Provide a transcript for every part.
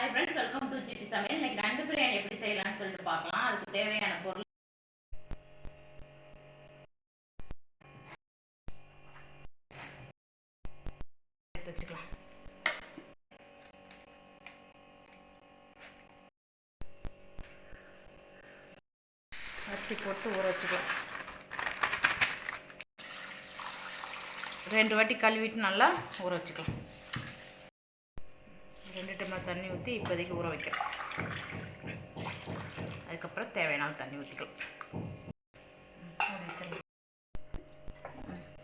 Hi friends welcome to GP சமையல் இன்னைக்கு நண்டு பிரியாணி எப்படி செய்யலாம்னு சொல்லிட்டு பார்க்கலாம். அதுக்கு தேவையான பொருள். எடுத்து வச்சுக்கலாம். அரிசி போட்டு ஊற வச்சுக்கலாம். ரெண்டு வாட்டி கழுவிட்டு நல்லா ஊற வச்சுக்கலாம். டம்ளர் தண்ணி ஊற்றி இப்போதைக்கு ஊற வைக்கிறேன். அதுக்கப்புறம் தேவையான தண்ணி ஊற்றிக்கலாம். மூடி வச்சிடலாம்.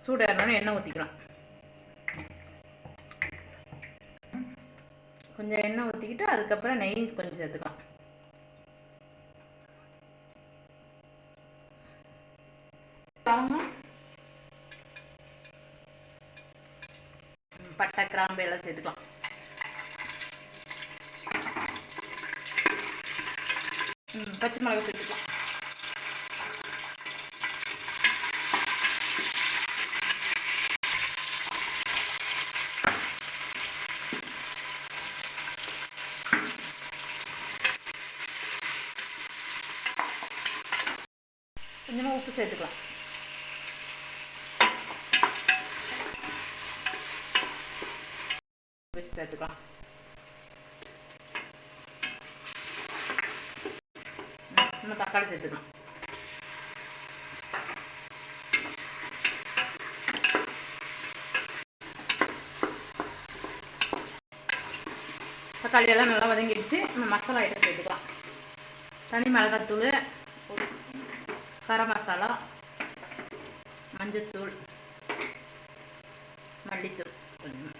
சூடு ஏறணும்னு எண்ணெய் ஊற்றிக்கலாம். கொஞ்சம் எண்ணெய் ஊற்றிக்கிட்டு அதுக்கப்புறம் நெய் கொஞ்சம் சேர்த்துக்கலாம். பட்டை கிராம்பு எல்லாம் சேர்த்துக்கலாம். ம், பச்சை மிளகா சேர்த்துக்கலாம் கொஞ்சமாக உப்பு சேர்த்துக்கலாம் உப்பு சேர்த்துக்கலாம் நம்ம தக்காளி சேர்த்துக்கலாம் தக்காளி எல்லாம் நல்லா வதங்கிடுச்சு. நம்ம மசாலா ஐட்டம் சேர்த்துக்கலாம். தனி மிளகாத்தூள் கரம் மசாலா மஞ்சத்தூள் மல்லித்தூள் கொஞ்சம்.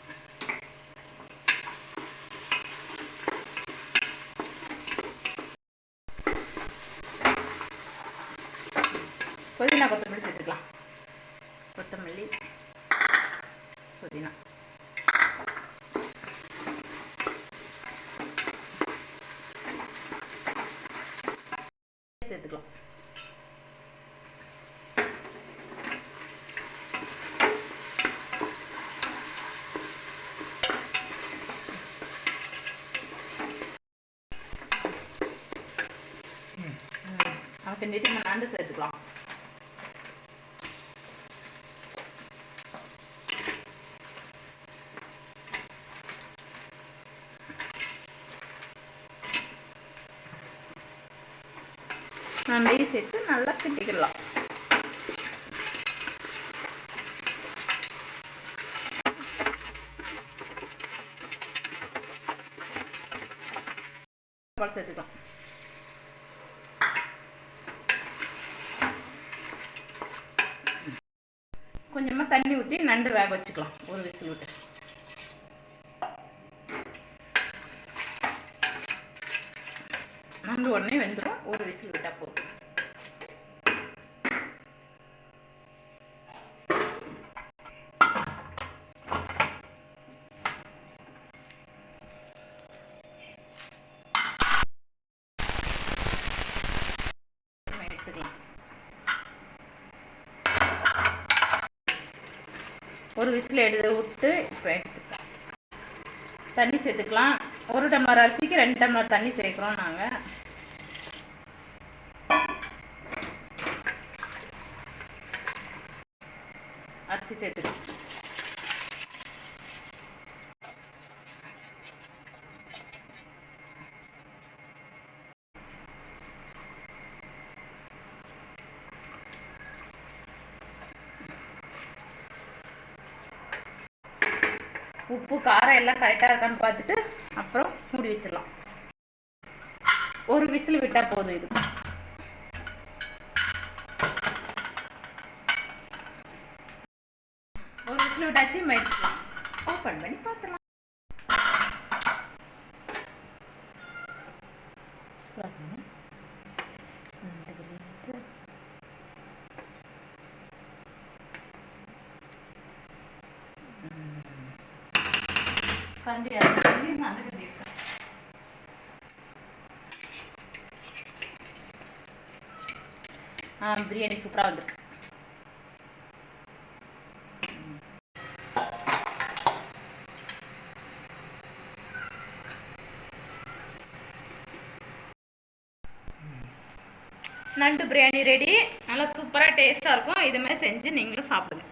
புதினா கொத்தமல்லி சேர்த்துக்கலாம். கொத்தமல்லி புதினா. சேர்த்துக்கலாம். நமக்கு நெட்டி நண்டு சேர்த்துக்கலாம். நண்டையும் சேர்த்து நல்லா கிட்டிக்கலாம் பால் சேர்த்துக்கலாம். கொஞ்சமாக தண்ணி ஊற்றி நண்டு வேக வச்சுக்கலாம். ஒரு விசில் விட்டு. நண்டு உடனே வெந்துடும் ஒரு விசில் விட்டால் போதும். எடுத்துக்கலாம் ஒரு விசில் எடுத்து விட்டு இப்போ எடுத்துக்கலாம். தண்ணி சேர்த்துக்கலாம். ஒரு டம்ளர் அரிசிக்கு ரெண்டு டம்ளர் தண்ணி சேர்க்குறோம் நாங்கள் அரிசி சேர்த்துக்கலாம் உப்பு காரம் எல்லாம் கரெக்டாக இருக்கான்னு பார்த்துட்டு அப்புறம் மூடி வச்சிடலாம். ஒரு விசில் விட்டால் போதும் இது. ஒரு விசில் விட்டாச்சு எடுத்துக்கலாம் ஓப்பன் பண்ணி பார்த்துலாம் பிரியாணி. கரண்டி பிரியாணி சூப்பராக வந்திருக்கு. நண்டு பிரியாணி ரெடி. நல்லா சூப்பராக டேஸ்ட்டாக இருக்கும். இதுமாதிரி செஞ்சு நீங்களும் சாப்பிடுங்க.